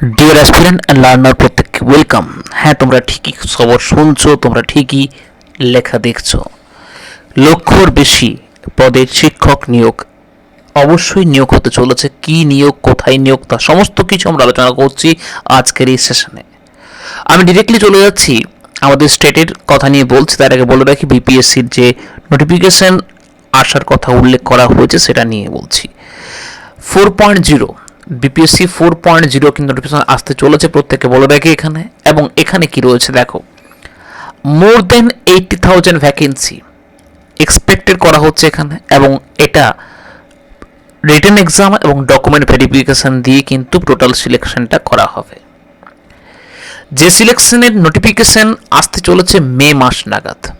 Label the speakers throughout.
Speaker 1: Deer aspirant and learner প্রত্যেককে welcome হ্যাঁ তোমরা ঠিকই খবর শুনছো, তোমরা ঠিকই লেখা দেখছ। লক্ষর বেশি পদে শিক্ষক নিয়োগ। অবশ্যই নিয়োগ হতে চলেছে, কি নিয়োগ, কোথায় নিয়োগ, তা সমস্ত কিছু আমরা আলোচনা করছি আজকের এই সেশনে আমি ডিরেক্টলি চলে যাচ্ছি, আমাদের স্টেটের কথা নিয়ে বলছি, তার আগে বলে রাখি বিপিএসসির যে নোটিফিকেশন আসার কথা উল্লেখ করা হয়েছে, সেটা নিয়ে বলছি। Four point zero BPSC four point zero কিন্তু নোটিফিকেশন আসতে চলেছে প্রত্যেকে বলে রাখি এখানে। এবং এখানে কি রয়েছে দেখো। More than eighty thousand vacancy expected করা হচ্ছে এখানে এবং এটা রিটার্ন এক্সাম এবং ডকুমেন্ট ভেরিফিকেশন দিয়ে কিন্তু টোটাল সিলেকশনটা করা হবে। যে সিলেকশনের নোটিফিকেশন আসতে চলেছে মে মাস নাগাদ।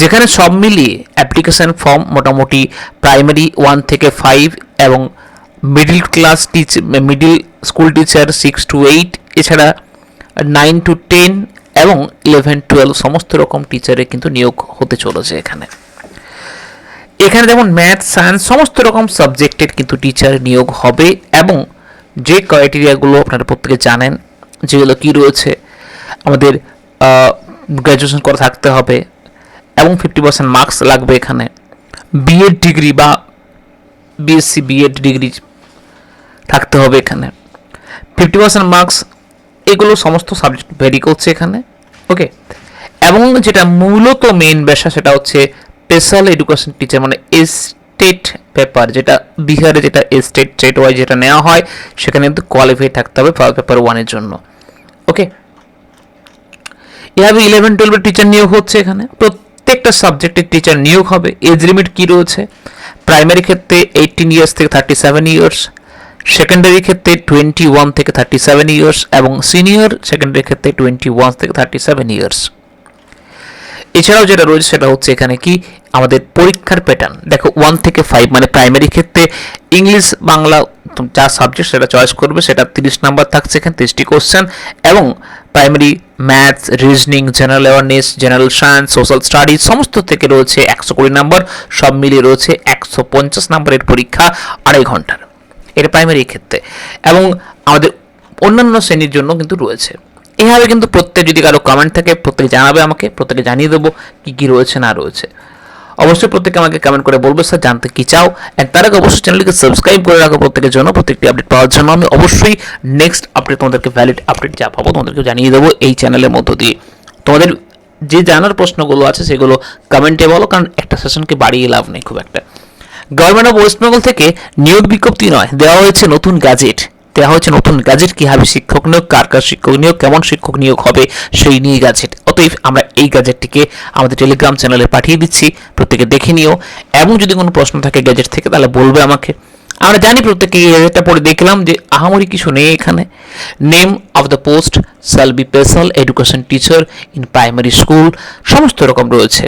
Speaker 1: যেখানে সব মিলিয়ে অ্যাপ্লিকেশন ফর্ম মোটামুটি প্রাইমারি ওয়ান থেকে ফাইভ এবং middle class teach middle school teacher six to eight এছাড়া নাইন টু টেন এবং ইলেভেন টুয়েলভ সমস্ত রকম টিচারে কিন্তু নিয়োগ হতে চলেছে এখানে। এখানে যেমন ম্যাথ সায়েন্স সমস্ত রকম সাবজেক্টের কিন্তু টিচার নিয়োগ হবে এবং যে ক্রাইটেরিয়াগুলো আপনারা প্রত্যেকে জানেন, যেগুলো কি রয়েছে, আমাদের গ্র্যাজুয়েশন করা থাকতে হবে এবং ফিফটি পার্সেন্ট মার্কস লাগবে এখানে। বিএড ডিগ্রি বা বিএসসি বিএড ডিগ্রি থাকতে হবে এখানে। ফিফটি পার্সেন্ট মার্কস এগুলো সমস্ত সাবজেক্ট ভেরি করছে এখানে ওকে এবং যেটা মূলত মেইন বিষয় সেটা হচ্ছে স্পেশাল এডুকেশন টিচার মানে স্টেট পেপার যেটা বিহারে যেটা স্টেট স্টেট ওয়াইজ যেটা নেওয়া হয়, সেখানে কিন্তু কোয়ালিফাই থাকতে হবে পেপার ওয়ানের জন্য ওকে এভাবে ইলেভেন টুয়েলভের টিচার নিয়োগ হচ্ছে এখানে। প্রত্যেকটা সাবজেক্টের টিচার নিয়োগ হবে। এজ লিমিট কী রয়েছে? প্রাইমারি ক্ষেত্রে এইটিন ইয়ার্স থেকে থার্টি সেভেন ইয়ার্স সেকেন্ডারি ক্ষেত্রে টোয়েন্টি ওয়ান থেকে থার্টি সেভেন ইয়ার্স এবং সিনিয়র সেকেন্ডারি ক্ষেত্রে টোয়েন্টি ওয়ান থেকে থার্টি সেভেন ইয়ার্স এছাড়াও যেটা রয়েছে সেটা হচ্ছে এখানে কি? আমাদের পরীক্ষার প্যাটার্ন দেখো ওয়ান থেকে ফাইভ মানে প্রাইমারি ক্ষেত্রে ইংলিশ বাংলা যা সাবজেক্ট সেটা চয়েস করবে, সেটা তিরিশ নাম্বার থাকছে এখানে, তিরিশটি কোশ্চেন এবং primary maths reasoning general awareness general science social studies সমস্ত থেকে রয়েছে একশো কুড়ি নাম্বার সব মিলিয়ে রয়েছে একশো পঞ্চাশ নাম্বারের পরীক্ষা আড়াই ঘণ্টার। এটা প্রাইমারি ক্ষেত্রে। এবং আমাদের অন্যান্য শ্রেণির জন্য কিন্তু রয়েছে। এভাবে কিন্তু প্রত্যেক যদি কারও কমেন্ট থাকে, প্রত্যেকে জানাবে আমাকে, প্রত্যেকে জানিয়ে দেবো কী কী রয়েছে, না রয়েছে। অবশ্যই প্রত্যেকে আমাকে কমেন্ট করে বলবে, স্যার, জানতে কি চাও? And তার আগে অবশ্যই চ্যানেলকে সাবস্ক্রাইব করে রাখো প্রত্যেকের জন্য। প্রত্যেকটি আপডেট পাওয়ার জন্য আমি অবশ্যই নেক্সট আপডেট তোমাদেরকে ভ্যালিড আপডেট যা পাবো তোমাদেরকে জানিয়ে দেবো এই চ্যানেলের মধ্য দিয়ে। তোমাদের যে জানার প্রশ্নগুলো আছে, সেগুলো কমেন্টে বলো, কারণ একটা সেশনকে বাড়িয়ে লাভ নেই খুব একটা। গভর্নমেন্ট অফ ওয়েস্ট বেঙ্গল থেকে নিয়োগ বিজ্ঞপ্তি নয়, দেওয়া হয়েছে নতুন গ্যাজেট দেওয়া হয়েছে নতুন গ্যাজেট কীভাবে শিক্ষক নিয়োগ, কার কার শিক্ষক নিয়োগ, কেমন শিক্ষক নিয়োগ হবে, সেই নিয়ে গ্যাজেট। অতএব আমরা এই গ্যাজেটটিকে আমাদের টেলিগ্রাম চ্যানেলে পাঠিয়ে দিচ্ছি, প্রত্যেকে দেখে নিও। এবং যদি কোনো প্রশ্ন থাকে গ্যাজেট থেকে, তাহলে বলবে আমাকে। আমরা জানি প্রত্যেকে গ্যাজেটটা পড়ে দেখলাম যে আহামরি কিছু নেই এখানে। Name of the post shall be special education teacher in primary school সমস্ত রকম রয়েছে।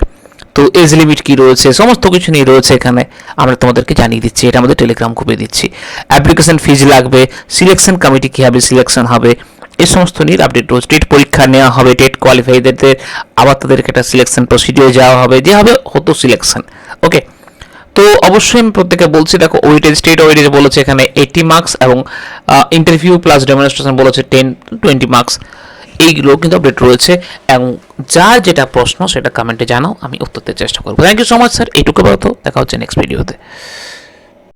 Speaker 1: তো এজ লিমিট কি রয়েছে? সমস্ত কিছু নিয়ে রয়েছে এখানে। আমরা তোমাদেরকে জানিয়ে দিচ্ছি, এটা আমাদের টেলিগ্রাম গ্রুপে দিচ্ছি। অ্যাপ্লিকেশন ফিজ লাগবে সিলেকশন কমিটি কীভাবে সিলেকশন হবে, এই সমস্ত নিয়ে আপডেট রয়েছে। টেট পরীক্ষা নেওয়া হবে টেট কোয়ালিফাইদের আবার তাদেরকে একটা সিলেকশন প্রসিডিওর যাওয়া হবে যেভাবে হতো সিলেকশন ওকে তো অবশ্যই আমি প্রত্যেকে বলছি, দেখো ওয়েটেজ স্টেট ওয়েটেজ বলেছে এখানে এইটি মার্কস এবং ইন্টারভিউ প্লাস ডেমনস্ট্রেশন বলেছে টেন টোয়েন্টি মার্কস এইগুলো কিন্তু আপডেট রয়েছে এবং যার যেটা প্রশ্ন সেটা কমেন্টে জানাও, আমি উত্তর দেওয়ার চেষ্টা করব। Thank you so much sir এইটুকু বলতো দেখা হচ্ছে নেক্সট ভিডিওতে